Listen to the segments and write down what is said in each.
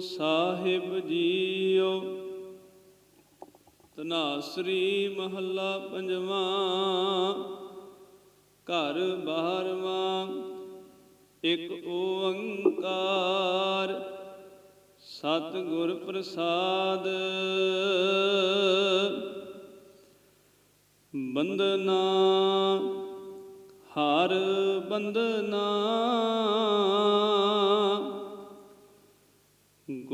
ਸਾਹਿਬ JIO. ਤਨਾਸਰੀ ਮਹੱਲਾ ਪੰਜਵਾਂ। ਘਰ ਬਾਹਰਵਾਂ ਇੱਕ ਓੰਕਾਰ। ਸਤ ਗੁਰ ਪ੍ਰਸਾਦ ਬੰਦਨਾ ਹਰ ਬੰਦਨਾ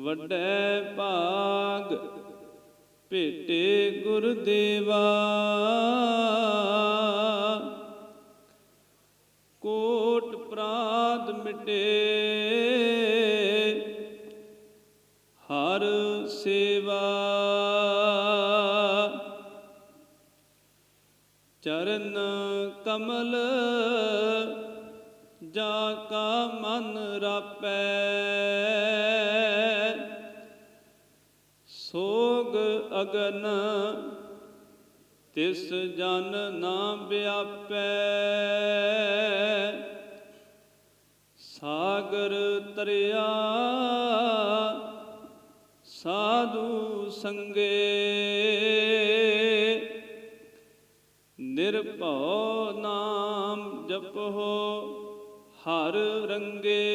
ਵੱਡੇ ਭਾਗ ਭੇਟੇ ਗੁਰਦੇਵਾ। ਕੋਟ ਪ੍ਰਾਦ ਮਿਟੇ, ਹਰ ਸੇਵਾ। ਚਰਨ ਕਮਲ ਜਾ ਕਾ ਮਨ ਰਾਪੈ ਸੋਗ ਅਗਨ, ਤਿਸ ਜਨ ਨਾ ਵਿਆਪੈ। ਸਾਗਰ ਤਰਿਆ, ਸਾਧੂ ਸੰਗੇ। ਨਿਰਭਉ ਨਾਮ ਜਪੋ ਹਰ ਰੰਗੇ।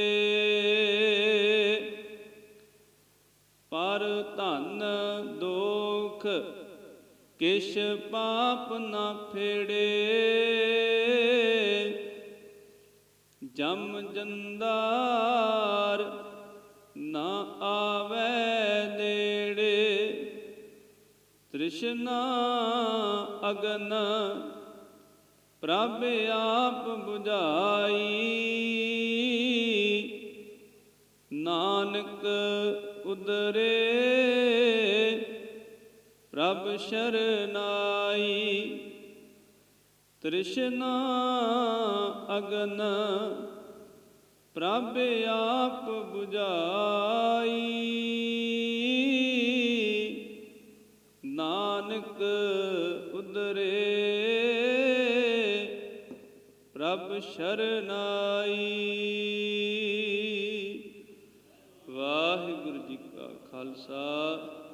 ਪਰ ਧਨ ਦੋਖ ਕਿਛ ਪਾਪ ਨਾ ਫੇੜੇ। ਜਮ ਜੰਦਾਰ ਨਾ ਆਵੇ ਨੇੜੇ। ਤ੍ਰਿਸ਼ਨਾ ਅਗਨ ਪ੍ਰਭ ਆਪ 부ਝਾਈ ਨਾਨਕ ਉਦਰੇ ਪ੍ਰਭ ਸ਼ਰਨਾਈ। ਤ੍ਰਿਸ਼ਨਾ ਅਗਨ ਪ੍ਰਭ ਆਪ 부ਝਾਈ ਨਾਨਕ ਉਦਰੇ ਪ੍ਰਭ ਸ਼ਰਨਾਈ। ਵਾਹਿਗੁਰੂ ਜੀ ਕਾ ਖਾਲਸਾ